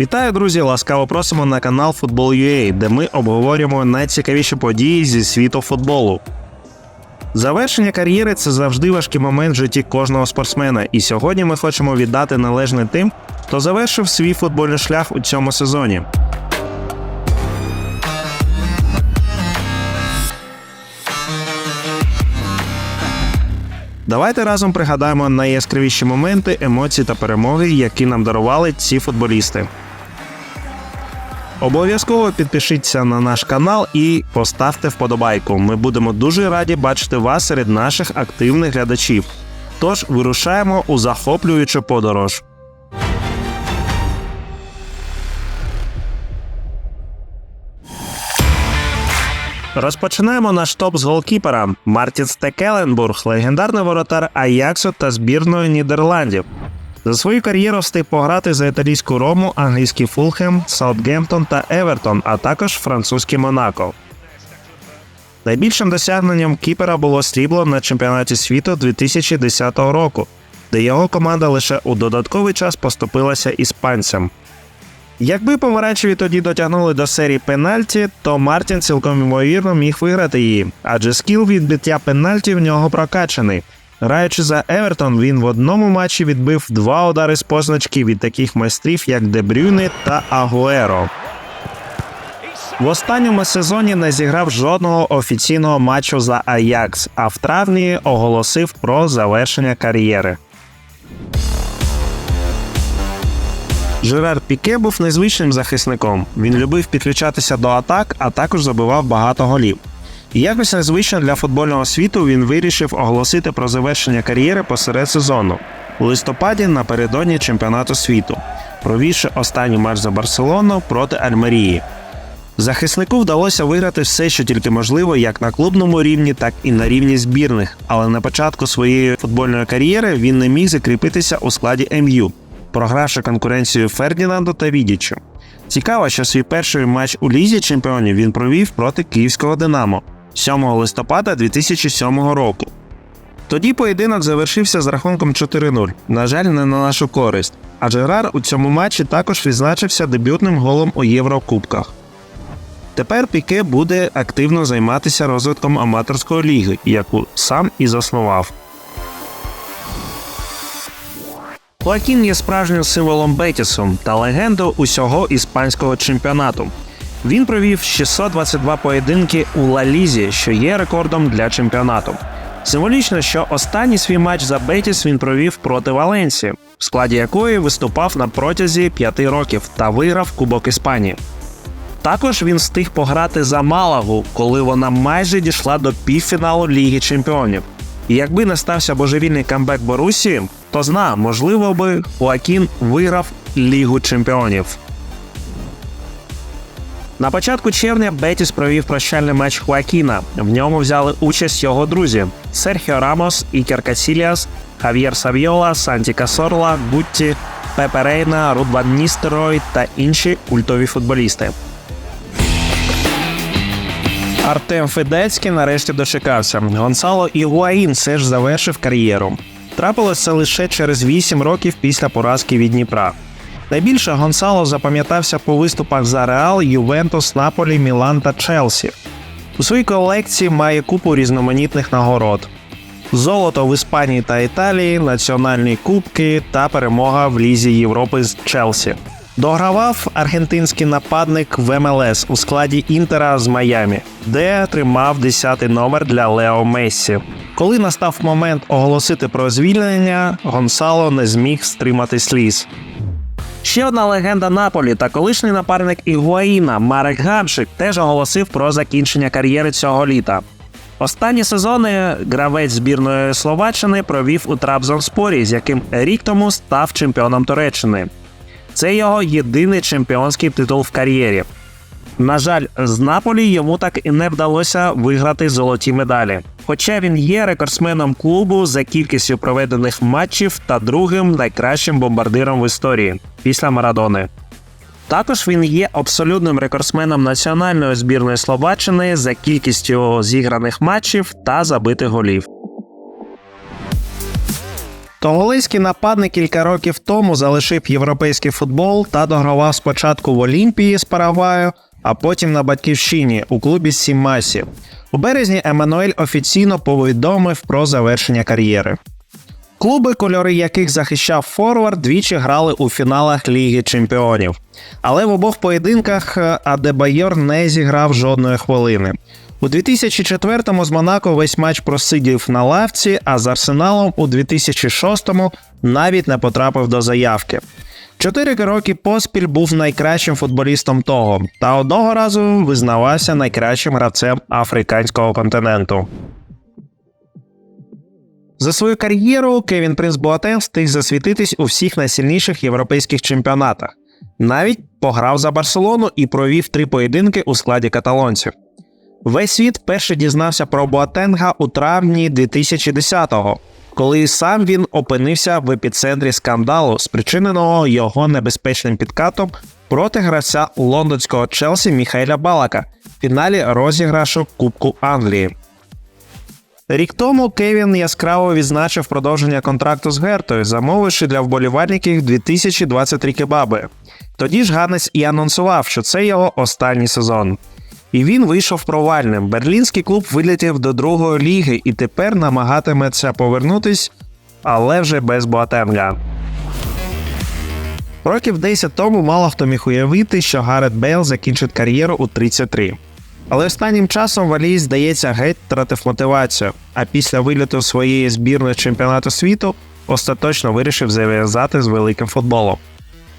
Вітаю, друзі! Ласкаво просимо на канал Football.ua, де ми обговорюємо найцікавіші події зі світу футболу. Завершення кар'єри це завжди важкий момент в житті кожного спортсмена, і сьогодні ми хочемо віддати належне тим, хто завершив свій футбольний шлях у цьому сезоні. Давайте разом пригадаємо найяскравіші моменти, емоції та перемоги, які нам дарували ці футболісти. Обов'язково підпишіться на наш канал і поставте вподобайку. Ми будемо дуже раді бачити вас серед наших активних глядачів. Тож вирушаємо у захоплюючу подорож. Розпочинаємо наш топ з голкіпера Мартін Стекеленбург, легендарний воротар Аяксу та збірної Нідерландів. За свою кар'єру встиг пограти за італійську Рому, англійський Фулхем, Саутгемптон та Евертон, а також французький Монако. Найбільшим досягненням кіпера було срібло на чемпіонаті світу 2010 року, де його команда лише у додатковий час поступилася іспанцям. Якби помаранчеві тоді дотягнули до серії пенальті, то Мартін цілком ймовірно міг виграти її, адже скіл відбиття пенальті в нього прокачаний. Граючи за Евертон, він в одному матчі відбив два удари з позначки від таких майстрів, як Дебрюни та Агуеро. В останньому сезоні не зіграв жодного офіційного матчу за Аякс, а в травні оголосив про завершення кар'єри. Жерар Піке був незвичним захисником. Він любив підключатися до атак, а також забивав багато голів. І якось незвично для футбольного світу він вирішив оголосити про завершення кар'єри посеред сезону у листопаді напередодні чемпіонату світу, провівши останній матч за Барселону проти Альмерії. Захиснику вдалося виграти все, що тільки можливо, як на клубному рівні, так і на рівні збірних. Але на початку своєї футбольної кар'єри він не міг закріпитися у складі МЮ, програвши конкуренцію Фердінанду та Відічу. Цікаво, що свій перший матч у лізі чемпіонів він провів проти київського Динамо 7 листопада 2007 року. Тоді поєдинок завершився з рахунком 4-0. На жаль, не на нашу користь. А Жерар у цьому матчі також відзначився дебютним голом у Єврокубках. Тепер Піке буде активно займатися розвитком аматорської ліги, яку сам і заснував. Хоакін є справжнім символом Бетісу та легендою усього іспанського чемпіонату. Він провів 622 поєдинки у Ла Лізі, що є рекордом для чемпіонату. Символічно, що останній свій матч за Бетіс він провів проти Валенсії, в складі якої виступав на протязі п'яти років та виграв Кубок Іспанії. Також він встиг пограти за Малагу, коли вона майже дійшла до півфіналу Ліги Чемпіонів. І якби не стався божевільний камбек Борусі, то зна, можливо би Хоакін виграв Лігу Чемпіонів. На початку червня Бетіс провів прощальний матч Хоакіна. В ньому взяли участь його друзі Серхіо Рамос, Ікер Касіліас, Хав'єр Савіола, Санті Касорла, Гутті, Пепе Рейна, Руд Ністерой та інші культові футболісти. Артем Федецький нарешті дочекався. Гонсало Ігуаїн все ж завершив кар'єру. Трапилось це лише через 8 років після поразки від Дніпра. Найбільше Гонсало запам'ятався по виступах за Реал, Ювентус, Наполі, Мілан та Челсі. У своїй колекції має купу різноманітних нагород: золото в Іспанії та Італії, національні кубки та перемога в Лізі Європи з Челсі. Догравав аргентинський нападник в МЛС у складі Інтера з Майамі, де тримав 10-й номер для Лео Мессі. Коли настав момент оголосити про звільнення, Гонсало не зміг стримати сліз. Ще одна легенда Наполі та колишній напарник Ігуаїна Марек Гамшик теж оголосив про закінчення кар'єри цього літа. Останні сезони гравець збірної Словаччини провів у Трабзонспорі, з яким рік тому став чемпіоном Туреччини. Це його єдиний чемпіонський титул в кар'єрі. На жаль, з Наполі йому так і не вдалося виграти золоті медалі. Хоча він є рекордсменом клубу за кількістю проведених матчів та другим найкращим бомбардиром в історії після Марадони. Також він є абсолютним рекордсменом національної збірної Словаччини за кількістю зіграних матчів та забитих голів. Тоголиський нападник кілька років тому залишив європейський футбол та догравав спочатку в Олімпії з Парагваю, а потім на батьківщині у клубі Сімасі. У березні Еммануель офіційно повідомив про завершення кар'єри. Клуби, кольори яких захищав Форвард, двічі грали у фіналах Ліги Чемпіонів. Але в обох поєдинках е, Адебайор не зіграв жодної хвилини. У 2004-му з Монако весь матч просидів на лавці, а з Арсеналом у 2006-му навіть не потрапив до заявки. Чотири роки поспіль був найкращим футболістом того, та одного разу визнавався найкращим гравцем африканського континенту. За свою кар'єру Кевін Принц Боатен встиг засвітитись у всіх найсильніших європейських чемпіонатах. Навіть пограв за Барселону і провів три поєдинки у складі каталонців. Весь світ перше дізнався про Боатенга у травні 2010-го, коли сам він опинився в епіцентрі скандалу, спричиненого його небезпечним підкатом проти гравця лондонського Челсі Міхайля Балака в фіналі розіграшу Кубку Англії. Рік тому Кевін яскраво відзначив продовження контракту з Гертою, замовивши для вболівальників 2023 кебаби. Тоді ж Ганнес і анонсував, що це його останній сезон. І він вийшов провальним. Берлінський клуб вилетів до другої ліги і тепер намагатиметься повернутись, але вже без Боатенга. Років 10 тому мало хто міг уявити, що Гарет Бейл закінчить кар'єру у 33. Але останнім часом Валій, здається, геть втратив мотивацію, а після виліту своєї збірної чемпіонату світу остаточно вирішив зав'язати з великим футболом.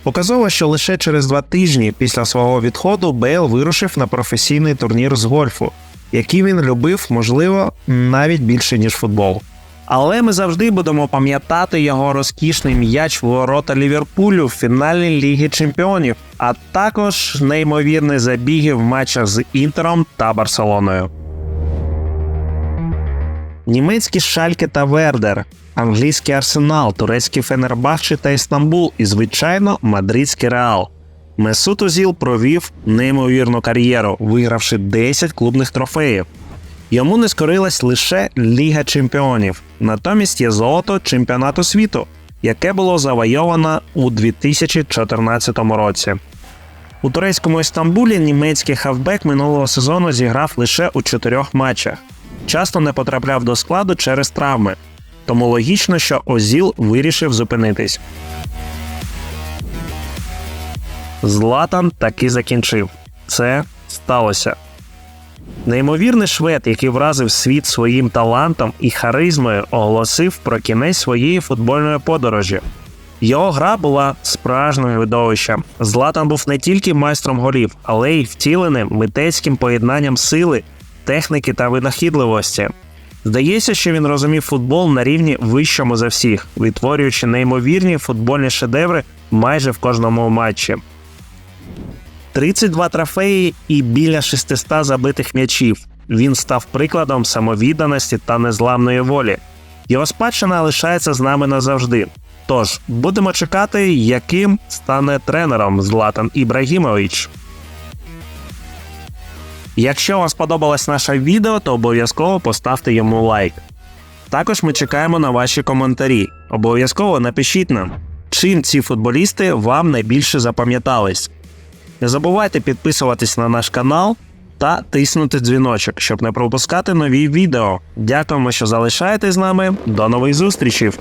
Показово, що лише через два тижні після свого відходу Бейл вирушив на професійний турнір з гольфу, який він любив, можливо, навіть більше ніж футбол. Але ми завжди будемо пам'ятати його розкішний м'яч в ворота Ліверпулю в фіналі Ліги Чемпіонів, а також неймовірні забіги в матчах з Інтером та Барселоною. Німецькі Шальке та Вердер, англійський Арсенал, турецький Фенербахче та Істамбул і, звичайно, мадридський Реал. Месут Озіл провів неймовірну кар'єру, вигравши 10 клубних трофеїв. Йому не скорилась лише Ліга Чемпіонів, натомість є золото чемпіонату світу, яке було завойовано у 2014 році. У турецькому Істамбулі німецький хавбек минулого сезону зіграв лише у чотирьох матчах. Часто не потрапляв до складу через травми, тому логічно, що Озіл вирішив зупинитись. Златан таки закінчив. Це сталося. Неймовірний швед, який вразив світ своїм талантом і харизмою, оголосив про кінець своєї футбольної подорожі. Його гра була справжнім видовищем. Златан був не тільки майстром голів, але й втіленим митецьким поєднанням сили, техніки та винахідливості. Здається, що він розумів футбол на рівні вищому за всіх, відтворюючи неймовірні футбольні шедеври майже в кожному матчі. 32 трофеї і біля 600 забитих м'ячів. Він став прикладом самовідданості та незламної волі. Його спадщина лишається з нами назавжди. Тож будемо чекати, яким стане тренером Златан Ібрагімович. Якщо вам сподобалось наше відео, то обов'язково поставте йому лайк. Також ми чекаємо на ваші коментарі. Обов'язково напишіть нам, чим ці футболісти вам найбільше запам'ятались. Не забувайте підписуватись на наш канал та тиснути дзвіночок, щоб не пропускати нові відео. Дякуємо, що залишаєтесь з нами. До нових зустрічей!